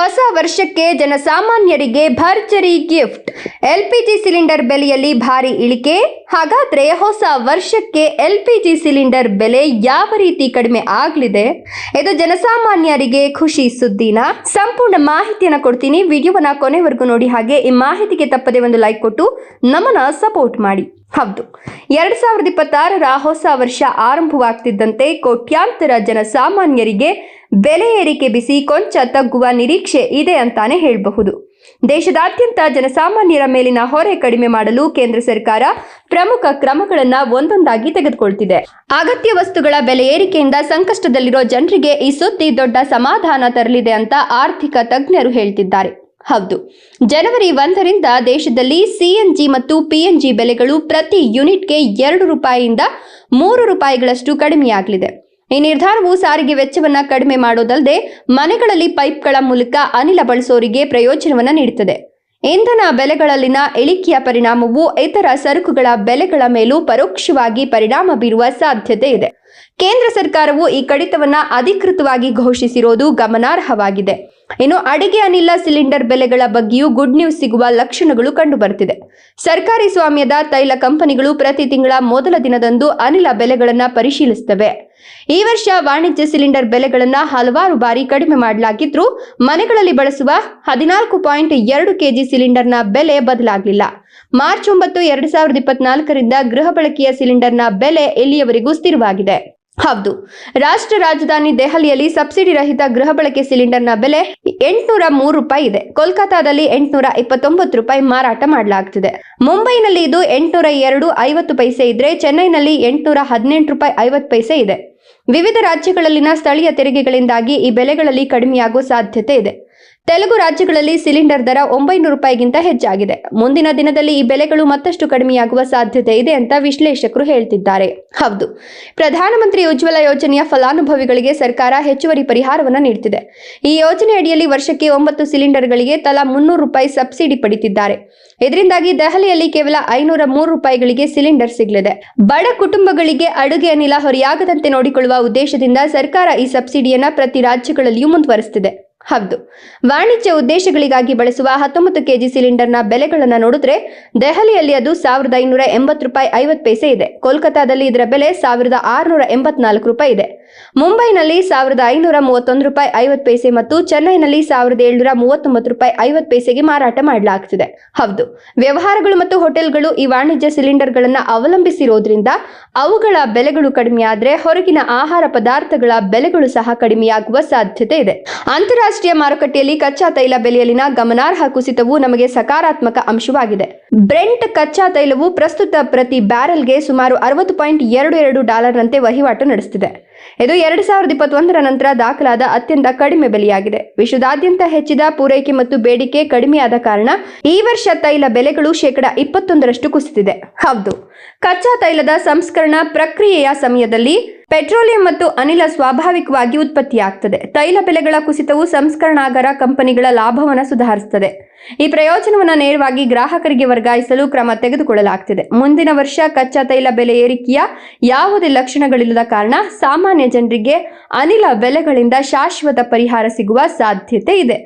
ಹೊಸ ವರ್ಷಕ್ಕೆ ಜನಸಾಮಾನ್ಯರಿಗೆ ಭರ್ಜರಿ ಗಿಫ್ಟ್. ಎಲ್ಪಿಜಿ ಸಿಲಿಂಡರ್ ಬೆಲೆಯಲ್ಲಿ ಭಾರಿ ಇಳಿಕೆ. ಹಾಗಾದ್ರೆ ಹೊಸ ವರ್ಷಕ್ಕೆ ಎಲ್ಪಿಜಿ ಸಿಲಿಂಡರ್ ಬೆಲೆ ಯಾವ ರೀತಿ ಕಡಿಮೆ ಆಗಲಿದೆ? ಇದು ಜನಸಾಮಾನ್ಯರಿಗೆ ಖುಷಿ ಸುದ್ದಿನ. ಸಂಪೂರ್ಣ ಮಾಹಿತಿಯನ್ನು ಕೊಡ್ತೀನಿ. ವಿಡಿಯೋವನ್ನ ಕೊನೆವರೆಗೂ ನೋಡಿ. ಹಾಗೆ ಈ ಮಾಹಿತಿಗೆ ತಪ್ಪದೆ ಒಂದು ಲೈಕ್ ಕೊಟ್ಟು ನಮ್ಮನ್ನ ಸಪೋರ್ಟ್ ಮಾಡಿ. ಹೌದು. ಎರಡ್ ಸಾವಿರದ ಇಪ್ಪತ್ತಾರರ ಹೊಸ ವರ್ಷ ಆರಂಭವಾಗ್ತಿದ್ದಂತೆ ಕೋಟ್ಯಾಂತರ ಜನಸಾಮಾನ್ಯರಿಗೆ ಬೆಲೆ ಏರಿಕೆ ಬಿಸಿ ಕೊಂಚ ತಗ್ಗುವ ನಿರೀಕ್ಷೆ ಇದೆ ಅಂತಾನೆ ಹೇಳಬಹುದು. ದೇಶದಾದ್ಯಂತ ಜನಸಾಮಾನ್ಯರ ಮೇಲಿನ ಹೊರೆ ಕಡಿಮೆ ಮಾಡಲು ಕೇಂದ್ರ ಸರ್ಕಾರ ಪ್ರಮುಖ ಕ್ರಮಗಳನ್ನ ಒಂದೊಂದಾಗಿ ತೆಗೆದುಕೊಳ್ತಿದೆ. ಅಗತ್ಯ ವಸ್ತುಗಳ ಬೆಲೆ ಏರಿಕೆಯಿಂದ ಸಂಕಷ್ಟದಲ್ಲಿರೋ ಜನರಿಗೆ ಈ ಸುದ್ದಿ ದೊಡ್ಡ ಸಮಾಧಾನ ತರಲಿದೆ ಅಂತ ಆರ್ಥಿಕ ತಜ್ಞರು ಹೇಳ್ತಿದ್ದಾರೆ. ಹೌದು. ಜನವರಿ ಒಂದರಿಂದ ದೇಶದಲ್ಲಿ ಸಿಎನ್ಜಿ ಮತ್ತು ಪಿಎನ್ಜಿ ಬೆಲೆಗಳು ಪ್ರತಿ ಯೂನಿಟ್ಗೆ ಎರಡು ರೂಪಾಯಿಯಿಂದ ಮೂರು ರೂಪಾಯಿಗಳಷ್ಟು ಕಡಿಮೆಯಾಗಲಿದೆ. ಈ ನಿರ್ಧಾರವು ಸಾರಿಗೆ ವೆಚ್ಚವನ್ನ ಕಡಿಮೆ ಮಾಡೋದಲ್ಲದೆ ಮನೆಗಳಲ್ಲಿ ಪೈಪ್ಗಳ ಮೂಲಕ ಅನಿಲ ಬಳಸೋರಿಗೆ ಪ್ರಯೋಜನವನ್ನ ನೀಡುತ್ತದೆ. ಇಂಧನ ಬೆಲೆಗಳಲ್ಲಿನ ಇಳಿಕೆಯ ಪರಿಣಾಮವು ಇತರ ಸರಕುಗಳ ಬೆಲೆಗಳ ಮೇಲೂ ಪರೋಕ್ಷವಾಗಿ ಪರಿಣಾಮ ಬೀರುವ ಸಾಧ್ಯತೆ ಇದೆ. ಕೇಂದ್ರ ಸರ್ಕಾರವು ಈ ಕಡಿತವನ್ನು ಅಧಿಕೃತವಾಗಿ ಘೋಷಿಸಿರೋದು ಗಮನಾರ್ಹವಾಗಿದೆ. ಇನ್ನು ಅಡಿಗೆ ಅನಿಲ ಸಿಲಿಂಡರ್ ಬೆಲೆಗಳ ಬಗ್ಗೆಯೂ ಗುಡ್ ನ್ಯೂಸ್ ಸಿಗುವ ಲಕ್ಷಣಗಳು ಕಂಡುಬರುತ್ತಿದೆ. ಸರ್ಕಾರಿ ಸ್ವಾಮ್ಯದ ತೈಲ ಕಂಪನಿಗಳು ಪ್ರತಿ ತಿಂಗಳ ಮೊದಲ ದಿನದಂದು ಅನಿಲ ಬೆಲೆಗಳನ್ನು ಪರಿಶೀಲಿಸುತ್ತವೆ. ಈ ವರ್ಷ ವಾಣಿಜ್ಯ ಸಿಲಿಂಡರ್ ಬೆಲೆಗಳನ್ನ ಹಲವಾರು ಬಾರಿ ಕಡಿಮೆ ಮಾಡಲಾಗಿದ್ರೂ ಮನೆಗಳಲ್ಲಿ ಬಳಸುವ ಹದಿನಾಲ್ಕು ಪಾಯಿಂಟ್ ಎರಡು ಕೆಜಿ ಸಿಲಿಂಡರ್ನ ಬೆಲೆ ಬದಲಾಗಲಿಲ್ಲ. ಮಾರ್ಚ್ ಒಂಬತ್ತು, ಎರಡ್ ಸಾವಿರದ ಇಪ್ಪತ್ನಾಲ್ಕರಿಂದ ಗೃಹ ಬಳಕೆಯ ಸಿಲಿಂಡರ್ನ ಬೆಲೆ ಇಲ್ಲಿಯವರೆಗೂ ಸ್ಥಿರವಾಗಿದೆ. ಹೌದು. ರಾಷ್ಟ್ರ ರಾಜಧಾನಿ ದೆಹಲಿಯಲ್ಲಿ ಸಬ್ಸಿಡಿ ರಹಿತ ಗೃಹ ಬಳಕೆ ಸಿಲಿಂಡರ್ನ ಬೆಲೆ ಎಂಟುನೂರ ಮೂರು ರೂಪಾಯಿ ಇದೆ. ಕೋಲ್ಕತ್ತಾದಲ್ಲಿ ಎಂಟುನೂರ ಇಪ್ಪತ್ತೊಂಬತ್ತು ರೂಪಾಯಿ ಮಾರಾಟ ಮಾಡಲಾಗ್ತಿದೆ. ಮುಂಬೈನಲ್ಲಿ ಇದು ಎಂಟುನೂರ ಎರಡು ಐವತ್ತು ಪೈಸೆ ಇದ್ರೆ ಚೆನ್ನೈನಲ್ಲಿ ಎಂಟುನೂರ ಹದಿನೆಂಟು ರೂಪಾಯಿ ಐವತ್ತು ಪೈಸೆ ಇದೆ. ವಿವಿಧ ರಾಜ್ಯಗಳಲ್ಲಿನ ಸ್ಥಳೀಯ ತೆರಿಗೆಗಳಿಂದಾಗಿ ಈ ಬೆಲೆಗಳಲ್ಲಿ ಕಡಿಮೆಯಾಗುವ ಸಾಧ್ಯತೆ ಇದೆ. ತೆಲುಗು ರಾಜ್ಯಗಳಲ್ಲಿ ಸಿಲಿಂಡರ್ ದರ ಒಂಬೈನೂರು ರೂಪಾಯಿಗಿಂತ ಹೆಚ್ಚಾಗಿದೆ. ಮುಂದಿನ ದಿನದಲ್ಲಿ ಈ ಬೆಲೆಗಳು ಮತ್ತಷ್ಟು ಕಡಿಮೆಯಾಗುವ ಸಾಧ್ಯತೆ ಇದೆ ಅಂತ ವಿಶ್ಲೇಷಕರು ಹೇಳ್ತಿದ್ದಾರೆ. ಹೌದು. ಪ್ರಧಾನಮಂತ್ರಿ ಉಜ್ವಲ ಯೋಜನೆಯ ಫಲಾನುಭವಿಗಳಿಗೆ ಸರ್ಕಾರ ಹೆಚ್ಚುವರಿ ಪರಿಹಾರವನ್ನು ನೀಡುತ್ತಿದೆ ಈ ಯೋಜನೆ ಅಡಿಯಲ್ಲಿ ವರ್ಷಕ್ಕೆ ಒಂಬತ್ತು ಸಿಲಿಂಡರ್ಗಳಿಗೆ ತಲಾ ಮುನ್ನೂರು ರೂಪಾಯಿ ಸಬ್ಸಿಡಿ ಪಡಿತಿದ್ದಾರೆ. ಇದರಿಂದಾಗಿ ದೆಹಲಿಯಲ್ಲಿ ಕೇವಲ ಐನೂರ ಮೂರು ರೂಪಾಯಿಗಳಿಗೆ ಸಿಲಿಂಡರ್ ಸಿಗಲಿದೆ. ಬಡ ಕುಟುಂಬಗಳಿಗೆ ಅಡುಗೆ ಅನಿಲ ಹೊರೆಯಾಗದಂತೆ ನೋಡಿಕೊಳ್ಳುವ ಉದ್ದೇಶದಿಂದ ಸರ್ಕಾರ ಈ ಸಬ್ಸಿಡಿಯನ್ನು ಪ್ರತಿ ರಾಜ್ಯಗಳಲ್ಲಿಯೂ ಮುಂದುವರಿಸುತ್ತಿದೆ ಹೌದು. ವಾಣಿಜ್ಯ ಉದ್ದೇಶಗಳಿಗಾಗಿ ಬಳಸುವ ಹತ್ತೊಂಬತ್ತು ಕೆಜಿ ಸಿಲಿಂಡರ್ನ ಬೆಲೆಗಳನ್ನು ನೋಡಿದ್ರೆ ದೆಹಲಿಯಲ್ಲಿ ಅದು ಸಾವಿರದ ಐನೂರ ಎಂಬತ್ತು ರೂಪಾಯಿ ಐವತ್ತು ಪೈಸೆ ಇದೆ. ಕೋಲ್ಕತ್ತಾದಲ್ಲಿ ಇದರ ಬೆಲೆ ಸಾವಿರದ ಆರುನೂರ ಎಂಬತ್ನಾಲ್ಕು ರೂಪಾಯಿ ಇದೆ. ಮುಂಬೈನಲ್ಲಿ ಸಾವಿರದ ಐನೂರ ಮೂವತ್ತೊಂದು ರೂಪಾಯಿ ಐವತ್ತು ಪೈಸೆ ಮತ್ತು ಚೆನ್ನೈನಲ್ಲಿ ಸಾವಿರದ ಏಳ್ನೂರ ಮೂವತ್ತೊಂಬತ್ತು ರೂಪಾಯಿ ಐವತ್ತು ಪೈಸೆಗೆ ಮಾರಾಟ ಮಾಡಲಾಗ್ತಿದೆ. ಹೌದು. ವ್ಯವಹಾರಗಳು ಮತ್ತು ಹೋಟೆಲ್ಗಳು ಈ ವಾಣಿಜ್ಯ ಸಿಲಿಂಡರ್ಗಳನ್ನು ಅವಲಂಬಿಸಿರೋದ್ರಿಂದ ಅವುಗಳ ಬೆಲೆಗಳು ಕಡಿಮೆಯಾದ್ರೆ ಹೊರಗಿನ ಆಹಾರ ಪದಾರ್ಥಗಳ ಬೆಲೆಗಳು ಸಹ ಕಡಿಮೆಯಾಗುವ ಸಾಧ್ಯತೆ ಇದೆ. ಅಂತಾರಾಷ್ಟ್ರೀಯ ಮಾರುಕಟ್ಟೆಯಲ್ಲಿ ಕಚ್ಚಾ ತೈಲ ಬೆಲೆಯಲ್ಲಿನ ಗಮನಾರ್ಹ ಕುಸಿತವು ನಮಗೆ ಸಕಾರಾತ್ಮಕ ಅಂಶವಾಗಿದೆ. ಬ್ರೆಂಟ್ ಕಚ್ಚಾ ತೈಲವು ಪ್ರಸ್ತುತ ಪ್ರತಿ ಬ್ಯಾರೆಲ್ಗೆ ಸುಮಾರು ಅರವತ್ತು ಪಾಯಿಂಟ್ ಎರಡು ಎರಡು ಡಾಲರ್ನಂತೆ ವಹಿವಾಟು ನಡೆಸುತ್ತಿದೆ. ಇದು ಎರಡು ಸಾವಿರದ ಇಪ್ಪತ್ತೊಂದರ ನಂತರ ದಾಖಲಾದ ಅತ್ಯಂತ ಕಡಿಮೆ ಬೆಲೆಯಾಗಿದೆ. ವಿಶ್ವದಾದ್ಯಂತ ಹೆಚ್ಚಿದ ಪೂರೈಕೆ ಮತ್ತು ಬೇಡಿಕೆ ಕಡಿಮೆಯಾದ ಕಾರಣ ಈ ವರ್ಷ ತೈಲ ಬೆಲೆಗಳು ಶೇಕಡ ಇಪ್ಪತ್ತೊಂದರಷ್ಟು ಕುಸಿತಿದೆ ಹೌದು. ಕಚ್ಚಾ ತೈಲದ ಸಂಸ್ಕರಣಾ ಪ್ರಕ್ರಿಯೆಯ ಸಮಯದಲ್ಲಿ ಪೆಟ್ರೋಲಿಯಂ ಮತ್ತು ಅನಿಲ ಸ್ವಾಭಾವಿಕವಾಗಿ ಉತ್ಪತ್ತಿಯಾಗ್ತದೆ. ತೈಲ ಬೆಲೆಗಳ ಕುಸಿತವು ಸಂಸ್ಕರಣಾಗಾರ ಕಂಪನಿಗಳ ಲಾಭವನ್ನು ಸುಧಾರಿಸುತ್ತದೆ ಈ ಪ್ರಯೋಜನವನ್ನು ನೇರವಾಗಿ ಗ್ರಾಹಕರಿಗೆ ವರ್ಗಾಯಿಸಲು ಕ್ರಮ ತೆಗೆದುಕೊಳ್ಳಲಾಗ್ತಿದೆ. ಮುಂದಿನ ವರ್ಷ ಕಚ್ಚಾ ತೈಲ ಬೆಲೆ ಏರಿಕೆಯ ಯಾವುದೇ ಲಕ್ಷಣಗಳಿಲ್ಲದ ಕಾರಣ ಸಾಮಾನ್ಯ ಜನರಿಗೆ ಅನಿಲ ಬೆಲೆಗಳಿಂದ ಶಾಶ್ವತ ಪರಿಹಾರ ಸಿಗುವ ಸಾಧ್ಯತೆ ಇದೆ.